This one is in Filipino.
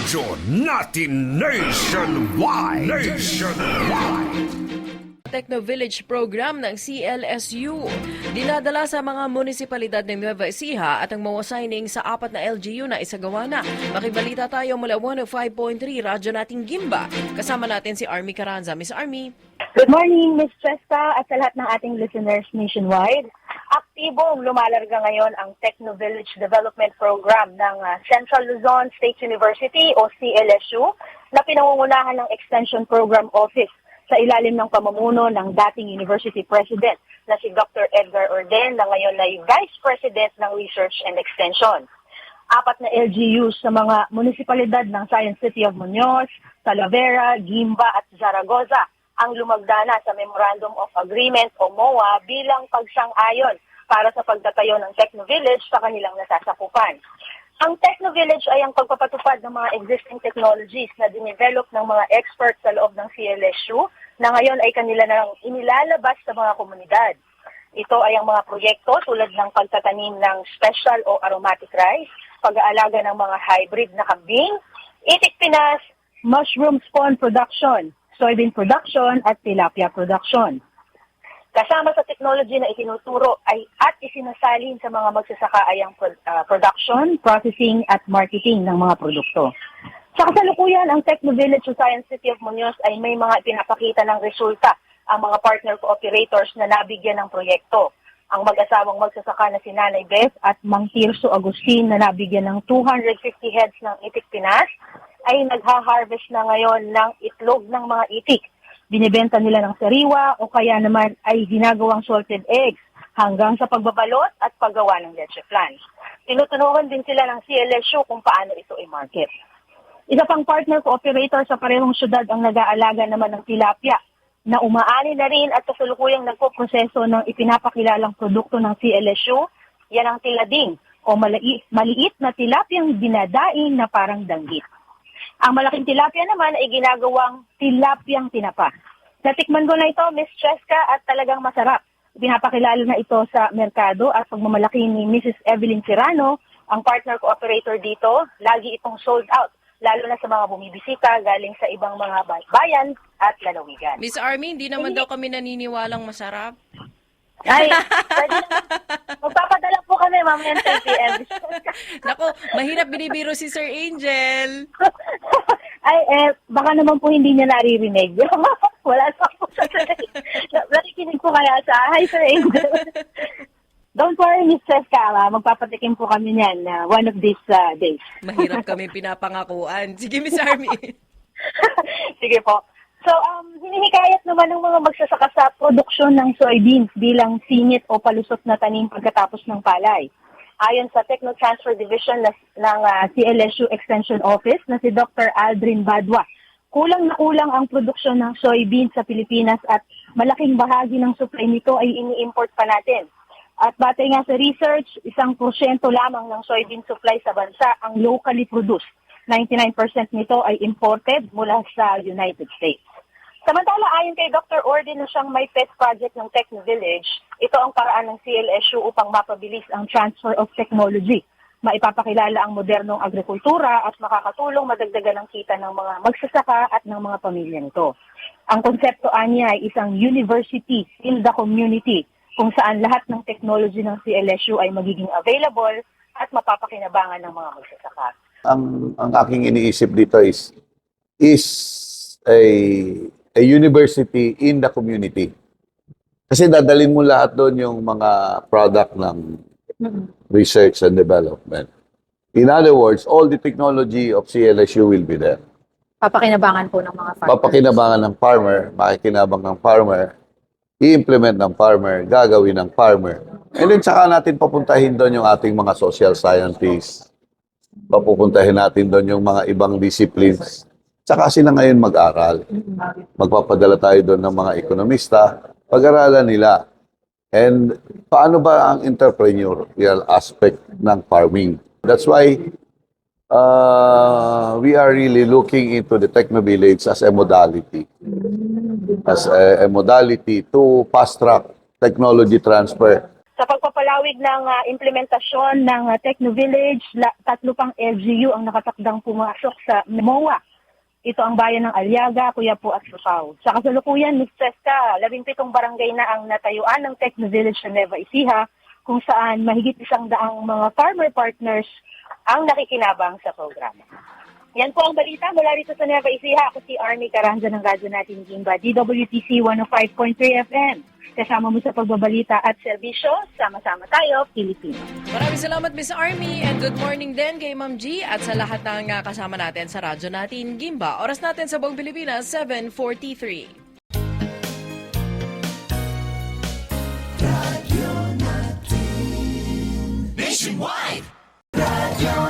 Radyo natin nationwide. Nationwide. Techno Village program ng CLSU. Dinadala sa mga munisipalidad ng Nueva Ecija at ang mga signing sa apat na LGU na isagawa na. Makibalita tayo mula 105.3 Radyo nating Gimba. Kasama natin si Army Caranza. Miss Army. Good morning, Ms. Cheska at sa lahat ng ating listeners nationwide. Aktibong lumalarga ngayon ang Techno Village Development Program ng ah, Central Luzon State University o CLSU na pinangungunahan ng Extension Program Office sa ilalim ng pamumuno ng dating University President na si Dr. Edgar Orden na ngayon ay Vice President ng Research and Extension apat na LGUs sa mga munisipalidad ng Science City of Muñoz, Talavera, Gimba at Zaragoza ang lumagdana sa Memorandum of Agreement o MOA bilang pagsang-ayon para sa pagtatayo ng Techno Village sa kanilang nasasakupan. Ang Techno Village ay ang pagpapatupad ng mga existing technologies na dinevelop ng mga experts sa loob ng CLSU na ngayon ay kanila nang inilalabas sa mga komunidad. Ito ay ang mga proyekto tulad ng pagtatanim ng special o aromatic rice, pag-aalaga ng mga hybrid na kambing, itik pinas, mushroom spawn production, soybean production, at tilapia production. Kasama sa technology na itinuturo ay at isinasalin sa mga magsasaka ay ang pro- ah, production, processing at marketing ng mga produkto. Sa kasalukuyan, ang Techno Village sa Science City of Muñoz ay may mga pinapakita ng resulta ang mga partner cooperators na nabigyan ng proyekto. Ang mag-asawang magsasaka na si Nanay Beth at Mang Tirso Agustin na nabigyan ng 250 heads ng itik pinas ay nagha-harvest na ngayon ng itlog ng mga itik. Binibenta nila ng sariwa o kaya naman ay ginagawang salted eggs hanggang sa pagbabalot at paggawa ng leche flan. Tinutunugan din sila ng CLSU kung paano ito i-market. Isa pang partner cooperator sa parehong syudad ang nag-aalaga naman ng tilapia na umaani na rin at kasalukuyang nagpo-proseso ng ipinapakilalang produkto ng CLSU. Yan ang tilading o malai- maliit na tilapyang dinadaing na parang danggit. Ang malaking tilapia naman ay ginagawang tilapyang tinapa. Natikman ko na ito, Miss Cheska, at talagang masarap. Pinapakilala na ito sa merkado at pagmamalaki ni Mrs. Evelyn Serrano, ang partner cooperator dito, lagi itong sold out, lalo na sa mga bumibisita galing sa ibang mga bay- bayan at lalawigan. Miss Army, hindi naman daw kami naniniwalang masarap. Ay, pwede. Magpapadala po kami mamaya ng 10 p.m. Nako, mahirap binibiro si Sir Angel. Ay, eh, baka naman po hindi niya naririnig. Wala sa po sa Nakikinig po kaya sa, hi Sir Angel. Don't worry, Miss ah, magpapatikim po kami niyan na one of these ah, days. Mahirap kami pinapangakuan. Sige, Miss Army. Sige po. So, um, hinihikayat naman ng mga magsasaka sa produksyon ng soybeans bilang singit o palusot na tanim pagkatapos ng palay. Ayon sa Techno Transfer Division ng ah, CLSU Extension Office na si Dr. Aldrin Badwa, kulang na kulang ang produksyon ng soybeans sa Pilipinas at malaking bahagi ng supply nito ay ini-import pa natin. At batay nga sa research, isang porsyento lamang ng soybean supply sa bansa ang locally produced. 99% nito ay imported mula sa United States. Samantala, ayon kay Dr. Orden na siyang may pet project ng Techno Village, ito ang paraan ng CLSU upang mapabilis ang transfer of technology. Maipapakilala ang modernong agrikultura at makakatulong madagdagan ang kita ng mga magsasaka at ng mga pamilya nito. Ang konsepto anya ay isang university in the community kung saan lahat ng technology ng CLSU ay magiging available at mapapakinabangan ng mga magsasaka. ang ang aking iniisip dito is is a a university in the community. Kasi dadalhin mo lahat doon yung mga product ng research and development. In other words, all the technology of CLSU will be there. papakinabangan po ng mga farmers. Papakinabangan ng farmer, makikinabang ng farmer, i-implement ng farmer, gagawin ng farmer. And then saka natin papuntahin doon yung ating mga social scientists. Papupuntahin natin doon yung mga ibang disciplines. Tsaka sila ngayon mag-aral. Magpapadala tayo doon ng mga ekonomista, pag-aralan nila. And paano ba ang entrepreneurial aspect ng farming? That's why uh, we are really looking into the Techno Village as a modality. As a, a modality to fast track technology transfer Sa pagpapalawig ng ah, implementasyon ng ah, Techno Village, la- tatlo pang LGU ang nakatakdang pumasok sa MOA. Ito ang bayan ng Aliaga, Kuyapo at Supaw. Sa kasalukuyan, Ms. Fresca, labing pitong barangay na ang natayuan ng Techno Village sa Nueva Ecija, kung saan mahigit isang daang mga farmer partners ang nakikinabang sa programa. Yan po ang balita mula rito sa Nueva Ecija. Ako si Army Carranza ng radyo natin Gimba, DWTC 105.3 FM. Kasama mo sa pagbabalita at serbisyo, sama-sama tayo, Pilipino. Maraming salamat, Miss Army, and good morning din kay Ma'am G at sa lahat ng ah, kasama natin sa radyo natin, Gimba. Oras natin sa buong Pilipinas, 7.43. Nationwide! Radio